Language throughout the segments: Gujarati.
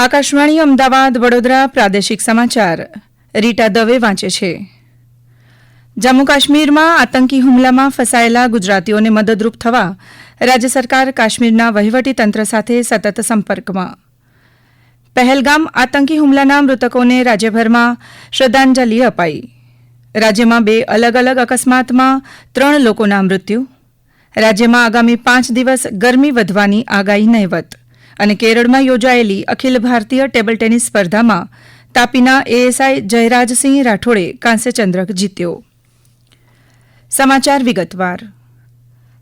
આકાશવાણી, અમદાવાદ, વડોદરા, પ્રાદેશિક સમાચાર. રીટા દવે વાંચે છે. જમ્મુ કાશ્મીરમાં આતંકી હુમલામાં ફસાયેલા ગુજરાતીઓને મદદરૂપ થવા રાજ્ય સરકાર કાશ્મીરના વહીવટીતંત્ર સાથે સતત સંપર્કમાં. પહેલગામ આતંકી હુમલાના મૃતકોને રાજ્યભરમાં શ્રદ્ધાંજલિ અપાઈ. રાજ્યમાં બે અલગ અલગ અકસ્માતમાં ત્રણ લોકોના મૃત્યુ. રાજ્યમાં આગામી પાંચ દિવસ ગરમી વધવાની આગાહી નહીવત. અને કેરળમાં યોજાયેલી અખિલ ભારતીય ટેબલ ટેનિસ સ્પર્ધામાં તાપીના એએસઆઈ જયરાજસિંહ રાઠોડે કાંસ્યચંદ્રક જીત્યો. સમાચાર વિગતવાર.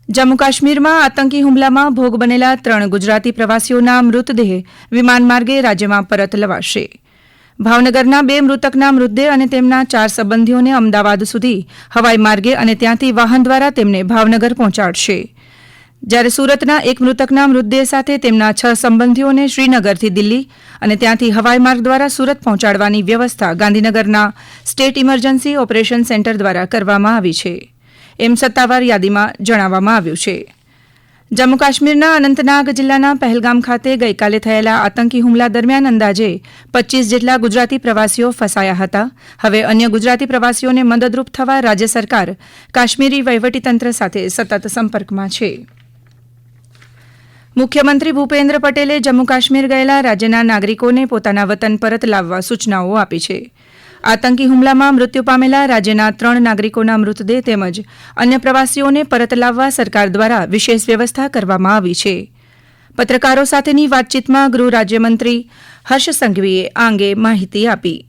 જમ્મુ કાશ્મીરમાં આતંકી હુમલામાં ભોગ બનેલા ત્રણ ગુજરાતી પ્રવાસીઓના મૃતદેહ વિમાન માર્ગે રાજ્યમાં પરત લવાશે. ભાવનગરના બે મૃતકના મૃતદેહ અને તેમના ચાર સંબંધીઓને અમદાવાદ સુધી હવાઈ માર્ગે અને ત્યાંથી વાહન દ્વારા તેમને ભાવનગર પહોંચાડશે. જ્યારે સુરતના એક મૃતકના મૃતદેહ સાથે તેમના છ સંબંધીઓને શ્રીનગરથી દિલ્હી અને ત્યાંથી હવાઈ માર્ગ દ્વારા સુરત પહોંચાડવાની વ્યવસ્થા ગાંધીનગરના સ્ટેટ ઇમરજન્સી ઓપરેશન સેન્ટર દ્વારા કરવામાં આવી છે. એમ સત્તાવાર યાદીમાં જણાવવામાં આવ્યું છે. જમ્મુ કાશ્મીરના અનંતનાગ જિલ્લાના પહેલગામ ખાતે ગઈકાલે થયેલા આતંકી હુમલા દરમિયાન અંદાજે પચ્ચીસ જેટલા ગુજરાતી પ્રવાસીઓ ફસાયા હતા. હવે અન્ય ગુજરાતી પ્રવાસીઓને મદદરૂપ થવા રાજ્ય સરકાર કાશ્મીરી વહીવટીતંત્ર સાથે સતત સંપર્કમાં છે. મુખ્યમંત્રી ભૂપેન્દ્ર પટેલે જમ્મુ કાશ્મીર ગયેલા રાજ્યના નાગરિકોને પોતાના વતન પરત લાવવા સૂચનાઓ આપી છે. આતંકી હુમલામાં મૃત્યુ પામેલા રાજ્યના ત્રણ નાગરિકોના મૃતદેહ તેમજ અન્ય પ્રવાસીઓને પરત લાવવા સરકાર દ્વારા વિશેષ વ્યવસ્થા કરવામાં આવી છે. પત્રકારો સાથેની વાતચીતમાં ગૃહ રાજ્યમંત્રી હર્ષ સંઘવીએ આ અંગે માહિતી આપી.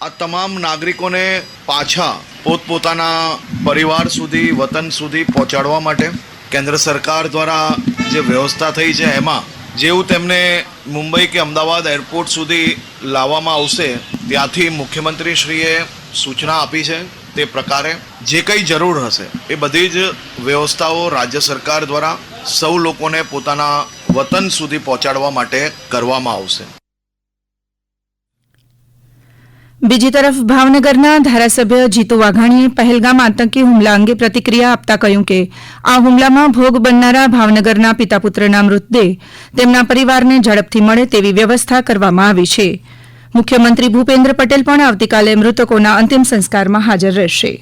આ તમામ નાગરિકોને પાછા પોતપોતાના પરિવાર સુધી, વતન સુધી પહોંચાડવા માટે કેન્દ્ર સરકાર દ્વારા જે વ્યવસ્થા થઈ છે, એમાં જેવું તેમને મુંબઈ કે અમદાવાદ એરપોર્ટ સુધી લાવવામાં આવશે, ત્યાંથી મુખ્યમંત્રીશ્રીએ સૂચના આપી છે તે પ્રકારે જે કંઈ જરૂર હશે, એ બધી જ વ્યવસ્થાઓ રાજ્ય સરકાર દ્વારા સૌ લોકોને પોતાના વતન સુધી પહોંચાડવા માટે કરવામાં આવશે. બીજી તરફ ભાવનગરના ધારાસભ્ય જીતુ વાઘાણીએ પહેલગામ આતંકી હુમલા અંગે પ્રતિક્રિયા આપતા કહ્યું કે, આ હુમલામાં ભોગ બનનારા ભાવનગરના પિતા પુત્રના મૃતદેહ તેમના પરિવારને ઝડપથી મળે તેવી વ્યવસ્થા કરવામાં આવી છે. મુખ્યમંત્રી ભૂપેન્દ્ર પટેલ પણ આવતીકાલે મૃતકોના અંતિમ સંસ્કારમાં હાજર રહેશે.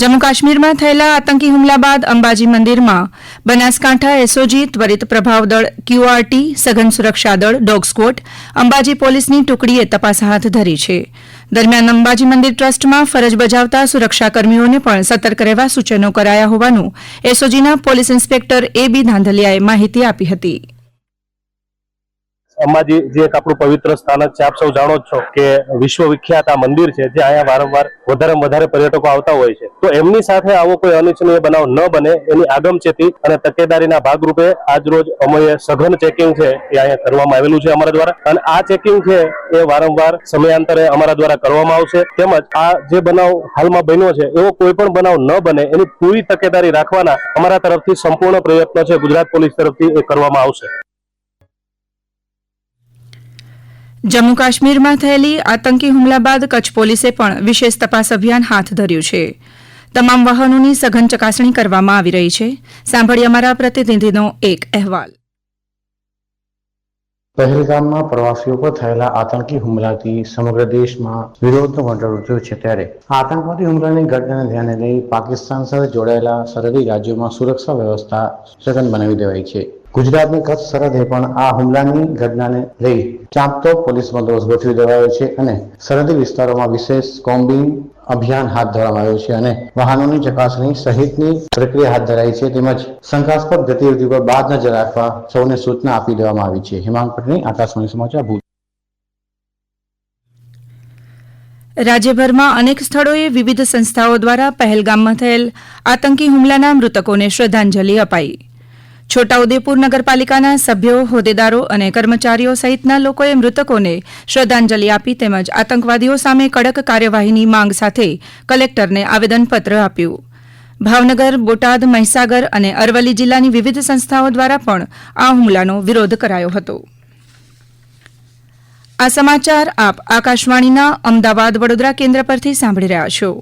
જમ્મુ કાશ્મીરમાં થયેલા આતંકી હુમલા બાદ અંબાજી મંદિરમાં બનાસકાંઠા એસઓજી, ત્વરિત પ્રભાવ દળ ક્યુઆરટી સઘન સુરક્ષા દળ, ડોગ સ્ક્વોડ, અંબાજી પોલીસની ટુકડીએ તપાસ હાથ ધરી છે. દરમિયાન અંબાજી મંદિર ટ્રસ્ટમાં ફરજ બજાવતા સુરક્ષાકર્મીઓને પણ સતર્ક રહેવા સૂચનો કરાયા હોવાનું એસઓજીના પોલીસ ઇન્સ્પેક્ટર એ બી ધાંધલિયાએ માહિતી આપી હતી. અંબાજી જે એક આપણું પવિત્ર સ્થાનક છે, આપ સૌ જાણો છો કે વિશ્વ વિખ્યાત આ મંદિર છે, જે અહીંયા વારંવાર વધારેમાં વધારે પર્યટકો આવતા હોય છે. તો એમની સાથે આવો કોઈ અનિચ્છનીય બનાવ ન બને, એની આગમચેતી અને તકેદારીના ભાગરૂપે આજ રોજ અમે સઘન ચેકિંગ છે એ અહીંયા કરવામાં આવેલું છે અમારા દ્વારા. અને આ ચેકિંગ છે એ વારંવાર સમયાંતરે અમારા દ્વારા કરવામાં આવશે. તેમજ આ જે બનાવ હાલમાં બન્યો છે, એવો કોઈ પણ બનાવ ન બને, એની પૂરી તકેદારી રાખવાના અમારા તરફથી સંપૂર્ણ પ્રયત્ન છે ગુજરાત પોલીસ તરફથી એ કરવામાં આવશે. જમ્મુ કાશ્મીરમાં થયેલી આતંકી હુમલા બાદ કચ્છ પોલીસે પણ વિશેષ તપાસ અભિયાન હાથ ધર્યું છે. તમામ વાહનોની સઘન ચકાસણી કરવામાં આવી રહી છે. સાંભળી અમારા પ્રતિનિધિનો એક અહેવાલ. પહેલગામમાં પ્રવાસીઓ પર થયેલા આતંકી હુમલાથી સમગ્ર દેશમાં વિરોધનો વંટોળ ઉઠ્યો છે ત્યારે. આતંકવાદી હુમલાની ઘટનાને ધ્યાને લઈ પાકિસ્તાન સાથે જોડાયેલા સરહદી રાજ્યોમાં સુરક્ષા વ્યવસ્થા સઘન બનાવી દેવાઈ છે. ગુજરાતની કચ્છ સરહદે પણ આ હુમલાની ઘટનાને લઈ ચાંપતો પોલીસ બંદોબસ્ત ગોઠવી દેવાયો છે અને સરહદી વિસ્તારોમાં વિશેષ કોમ્બિંગ અભિયાન હાથ ધરવામાં આવ્યું છે અને વાહનોની ચકાસણી સહિતની પ્રક્રિયા હાથ ધરાઈ છે. તેમજ શંકાસ્પદ ગતિવિધિ પર બાદ નજર રાખવા સૌને સૂચના આપી દેવામાં આવી છે. હિમાંગ પટેલ આકાશવાણી સમાચાર ભૂજ. રાજ્યભરમાં અનેક સ્થળોએ વિવિધ સંસ્થાઓ દ્વારા પહેલગામમાં થયેલ આતંકી હુમલાના મૃતકોને શ્રદ્ધાંજલિ અપાઈ. છોટાઉદેપુર નગરપાલિકાના સભ્યો, હોદ્દેદારો અને કર્મચારીઓ સહિતના લોકોએ મૃતકોને શ્રદ્ધાંજલિ આપી તેમજ આતંકવાદીઓ સામે કડક કાર્યવાહીની માંગ સાથે કલેક્ટરને આવેદનપત્ર આપ્યું. ભાવનગર, બોટાદ, મહીસાગર અને અરવલ્લી જિલ્લાની વિવિધ સંસ્થાઓ દ્વારા પણ આ હુમલાનો વિરોધ કરાયો હતો. આ સમાચાર આપ આકાશવાણીના અમદાવાદ વડોદરા કેન્દ્ર પરથી સાંભળી રહ્યા છો.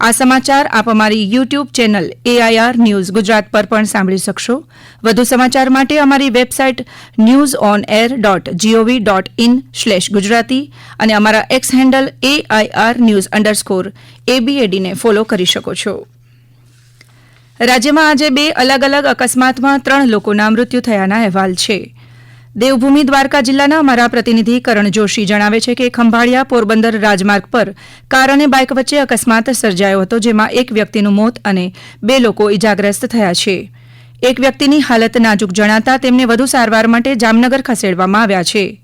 આ સમાચાર આપ અમારી YouTube channel AIR news Gujarat પર પણ સાંભળી શકશો. વધુ સમાચાર માટે અમારી website news on air dot GOV dot in slash Gujarati અને અમારા X handle AIR news underscore એબીએડીને follow કરી શકો છો. રાજ્યમાં આજે બે અલગ અલગ અકસ્માતમાં ત્રણ લોકોના મૃત્યુ થયાના અહેવાલ છે. દેવભૂમિ દ્વારકા જિલ્લાના અમારા પ્રતિનિધિ કરણ જોશી જણાવે છે કે ખંભાળિયા પોરબંદર રાજમાર્ગ પર કાર અને બાઇક વચ્ચે અકસ્માત સર્જાયો હતો, જેમાં એક વ્યક્તિનું મોત અને બે લોકો ઇજાગ્રસ્ત થયા છે. એક વ્યક્તિની હાલત નાજુક જણાતા તેમને વધુ સારવાર માટે જામનગર ખસેડવામાં આવ્યા છે.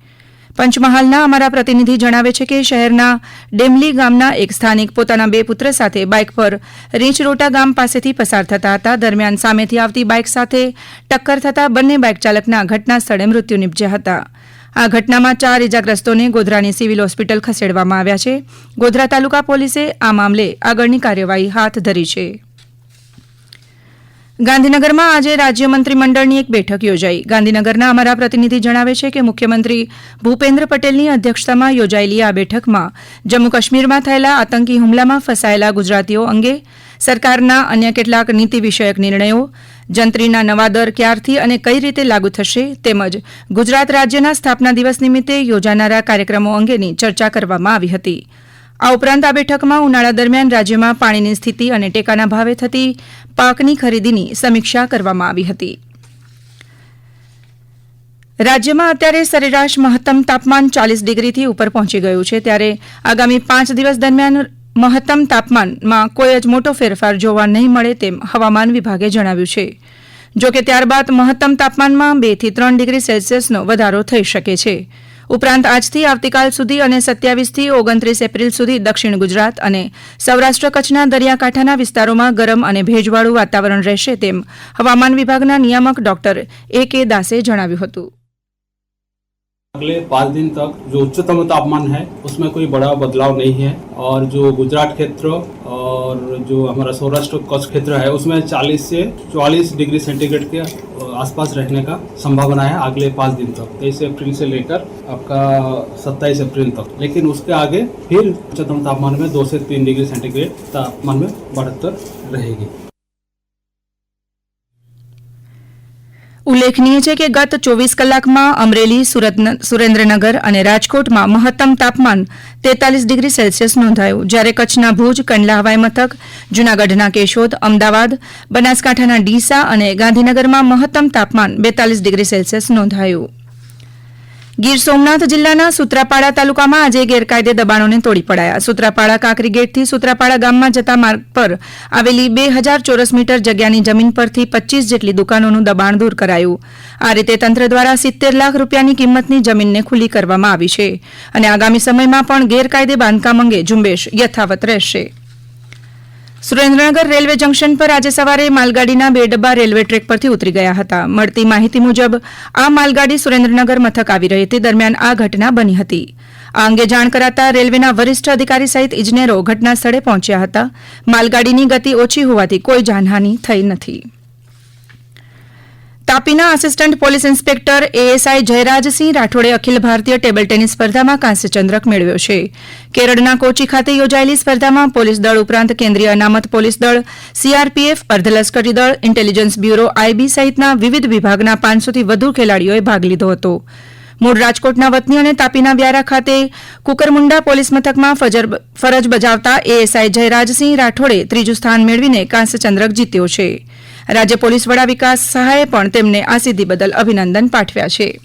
પંચમહાલના અમારા પ્રતિનિધિ જણાવે છે કે શહેરના ડેમલી ગામના એક સ્થાનિક પોતાના બે પુત્ર સાથે બાઇક પર રીંચરોટા ગામ પાસેથી પસાર થતા હતા. દરમિયાન સામેથી આવતી બાઇક સાથે ટક્કર થતા બંને બાઇક ચાલકના ઘટના સ્થળે મૃત્યુ નિપજ્યા હતા. આ ઘટનામાં ચાર ઇજાગ્રસ્તોને ગોધરાની સિવિલ હોસ્પિટલ ખસેડવામાં આવ્યા છે. ગોધરા તાલુકા પોલીસે આ મામલે આગળની કાર્યવાહી હાથ ધરી છે. ગાંધીનગરમાં આજે રાજ્ય મંત્રીમંડળની એક બેઠક યોજાઈ. ગાંધીનગરના અમારા પ્રતિનિધિ જણાવે છે કે મુખ્યમંત્રી ભૂપેન્દ્ર પટેલની અધ્યક્ષતામાં યોજાયેલી આ બેઠકમાં જમ્મુ કાશ્મીરમાં થયેલા આતંકી હુમલામાં ફસાયેલા ગુજરાતીઓ અંગે સરકારના અન્ય કેટલાક નીતિ વિષયક નિર્ણયો, જંત્રીના નવા દર ક્યારથી અને કઈ રીતે લાગુ થશે તેમજ ગુજરાત રાજ્યના સ્થાપના દિવસ નિમિત્તે યોજાનારા કાર્યક્રમો અંગેની ચર્ચા કરવામાં આવી હતી. આ ઉપરાંત આ બેઠકમાં ઉનાળા દરમિયાન રાજ્યમાં પાણીની સ્થિતિ અને ટેકાના ભાવે થતી પાકની ખરીદીની સમીક્ષા કરવામાં આવી હતી. રાજ્યમાં અત્યારે સરેરાશ મહત્તમ તાપમાન ચાલીસ ડિગ્રીથી ઉપર પહોંચી ગયું છે. ત્યારે આગામી પાંચ દિવસ દરમિયાન મહત્તમ તાપમાનમાં કોઈ જ મોટો ફેરફાર જોવા નહીં મળે તેમ હવામાન વિભાગે જણાવ્યું છે. જો કે ત્યારબાદ મહત્તમ તાપમાનમાં બેથી ત્રણ ડિગ્રી સેલ્સિયસનો વધારો થઈ શકે છે. ઉપરાંત આજથી આવતીકાલ સુધી અને સત્યાવીસથી ઓગણત્રીસ એપ્રિલ સુધી દક્ષિણ ગુજરાત અને સૌરાષ્ટ્ર કચ્છના દરિયાકાંઠાના વિસ્તારોમાં ગરમ અને ભેજવાળું વાતાવરણ રહેશે તેમ હવામાન વિભાગના નિયામક ડોક્ટર એ કે દાસે જણાવ્યું હતું अगले पाँच दिन तक जो उच्चतम तापमान है उसमें कोई बड़ा बदलाव नहीं है और जो गुजरात क्षेत्र और जो हमारा सौराष्ट्र कच्छ क्षेत्र है उसमें 40 से 44 डिग्री सेंटीग्रेड के आसपास रहने का संभावना है अगले पाँच दिन तक, तेईस अप्रैल से लेकर आपका सत्ताईस अप्रैल तक। लेकिन उसके आगे फिर उच्चतम तापमान में दो से तीन डिग्री सेंटीग्रेड तापमान में बढ़तर रहेगी। ઉલ્લેખનીય છે કે ગત ચોવીસ કલાકમાં અમરેલી સુરેન્દ્રનગર અને રાજકોટમાં મહત્તમ તાપમાન તેતાલીસ ડિગ્રી સેલ્સિયસ નોંધાયું. જ્યારે કચ્છના ભુજ, કંડલા હવાઈ મથક, જૂનાગઢના કેશોદ, અમદાવાદ, બનાસકાંઠાના ડીસા અને ગાંધીનગરમાં મહત્તમ તાપમાન બેતાલીસ ડિગ્રી સેલ્સિયસ નોંધાયું. ગીર સોમનાથ જિલ્લાના સુત્રાપાડા તાલુકામાં આજે ગેરકાયદે દબાણોને તોડી પડાયા. સુત્રાપાડા કાંકરી ગેટથી સુત્રાપાડા ગામમાં જતા માર્ગ પર આવેલી બે હજાર ચોરસ મીટર જગ્યાની જમીન પરથી પચ્ચીસ જેટલી દુકાનોનું દબાણ દૂર કરાયું. આ રીતે તંત્ર દ્વારા સિત્તેર લાખ રૂપિયાની કિંમતની જમીનને ખુલ્લી કરવામાં આવી છે. અને આગામી સમયમાં પણ ગેરકાયદે બાંધકામ અંગે ઝુંબેશ યથાવત રહેશે. સુરેન્દ્રનગર રેલવે જંકશન પર આજે સવારે માલગાડીના બે ડબ્બા રેલવે ટ્રેક પરથી ઉતરી ગયા હતા. મળતી માહિતી મુજબ, આ માલગાડી સુરેન્દ્રનગર મથક આવી રહી હતી. દરમિયાન આ ઘટના બની હતી. આ અંગે જાણ કરાતા રેલવેના વરિષ્ઠ અધિકારી સહિત ઇજનેરો ઘટના સ્થળે પહોંચ્યા હતા. માલગાડીની ગતિ ઓછી હોવાથી કોઈ જાનહાની થઈ નથી. તાપીના assistant police inspector ASI Jayrajsinh રાઠોડે અખિલ ભારતીય ટેબલ ટેનિસ સ્પર્ધામાં કાંસ્ય ચંદ્રક મેળવ્યો છે. કેરળના કોચી ખાતે યોજાયેલી સ્પર્ધામાં પોલીસ દળ ઉપરાંત કેન્દ્રીય અનામત પોલીસ દળ, સીઆરપીએફ, અર્ધલશ્કરી દળ, ઇન્ટેલિજન્સ બ્યુરો, આઈબી સહિતના વિવિધ વિભાગના પાંચસોથી વધુ ખેલાડીઓએ ભાગ લીધો હતો. મૂળ રાજકોટના વતની અને તાપીના વ્યારા ખાતે કુકરમુંડા પોલીસ મથકમાં ફરજ બજાવતા એએસઆઈ જયરાજસિંહ રાઠોડે ત્રીજું સ્થાન મેળવીને કાંસ્ય ચંદ્રક જીત્યો છે. રાજ્ય પોલીસ વડા વિકાસ સહાયે પણ તેમને આ સિદ્ધિ બદલ અભિનંદન પાઠવ્યા છે.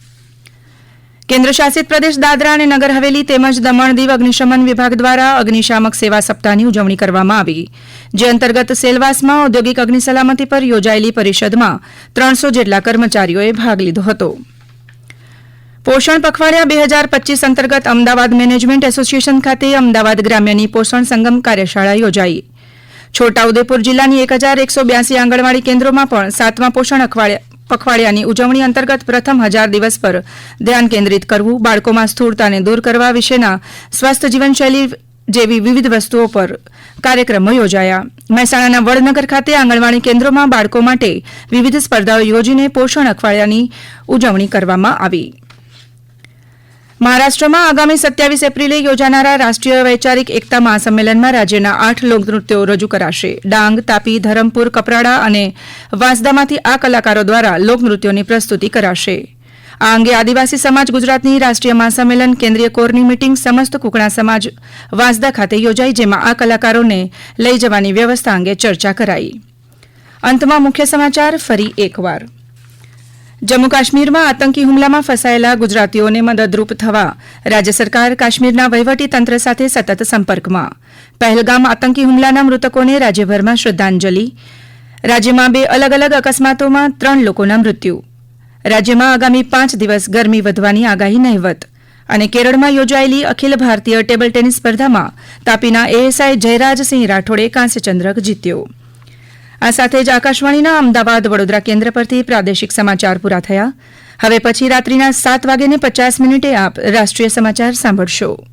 કેન્દ્ર શાસિત પ્રદેશ દાદરા અને નગર હવેલી તેમજ દમણ દીવ અગ્નિશમન વિભાગ દ્વારા અગ્નિશામક સેવા સપ્તાહની ઉજવણી કરવામાં આવી. જે અંતર્ગત સેલવાસમાં ઔદ્યોગિક અગ્નિ સલામતી પર યોજાયેલી પરિષદમાં ત્રણસો જેટલા કર્મચારીઓએ ભાગ લીધો હતો. પોષણ પખવાડિયા બે હજાર પચીસ અંતર્ગત અમદાવાદ મેનેજમેન્ટ એસોસિએશન ખાતે અમદાવાદ ગ્રામ્યની પોષણ સંગમ કાર્યશાળા યોજાઈ. છોટાઉદેપુર જિલ્લાની એક હજાર એકસો બ્યાસી આંગણવાડી કેન્દ્રોમાં પણ સાતમા પોષણ પખવાડિયાની ઉજવણી અંતર્ગત પ્રથમ હજાર દિવસ પર ધ્યાન કેન્દ્રિત કરવું, બાળકોમાં સ્થૂળતાને દૂર કરવા વિશેના સ્વસ્થ જીવનશૈલી જેવી વિવિધ વસ્તુઓ પર કાર્યક્રમો યોજાયા. મહેસાણાના વડનગર ખાતે આંગણવાડી કેન્દ્રોમાં બાળકો માટે વિવિધ સ્પર્ધાઓ યોજીને પોષણ અખવાડિયાની ઉજવણી કરવામાં આવી. મહારાષ્ટ્રમાં આગામી સત્યાવીસ એપ્રિલે યોજાનારા રાષ્ટ્રીય વૈચારિક એકતા મહાસંમેલનમાં રાજ્યના આઠ લોકનૃત્યો રજૂ કરાશે. ડાંગ, તાપી, ધરમપુર, કપરાડા અને વાંસદામાંથી આ કલાકારો દ્વારા લોકનૃત્યોની પ્રસ્તુતિ કરાશે. આ અંગે આદિવાસી સમાજ ગુજરાતની રાષ્ટ્રીય મહાસંમેલન કેન્દ્રીય કોરની મીટિંગ સમસ્ત કુકણા સમાજ વાંસદા ખાતે યોજાઈ જેમાં આ કલાકારોને લઈ જવાની વ્યવસ્થા અંગે ચર્ચા કરાઈ. અંતમાં મુખ્ય સમાચાર ફરી એકવાર. જમ્મુ કાશ્મીરમાં આતંકી હુમલામાં ફસાયેલા ગુજરાતીઓને મદદરૂપ થવા રાજ્ય સરકાર કાશ્મીરના તંત્ર સાથે સતત સંપર્કમાં. પહેલગામ આતંકી હુમલાના મૃતકોને રાજ્યભરમાં શ્રદ્ધાંજલિ. રાજ્યમાં બે અલગ અલગ અકસ્માતોમાં ત્રણ લોકોના મૃત્યુ. રાજ્યમાં આગામી પાંચ દિવસ ગરમી વધવાની આગાહી નહીવત અને કેરળમાં યોજાયેલી અખિલ ભારતીય ટેબલ ટેનિસ સ્પર્ધામાં તાપીના એએસઆઈ જયરાજસિંહ રાઠોડે કાંસ્યચંદ્રક જીત્યો. આ સાથે જ આકાશવાણીના અમદાવાદ વડોદરા કેન્દ્ર પરથી પ્રાદેશિક સમાચાર પૂરા થયા. હવે પછી રાત્રિના સાત વાગ્યાને પચાસ મિનિટે આપ રાષ્ટ્રીય સમાચાર સાંભળશો.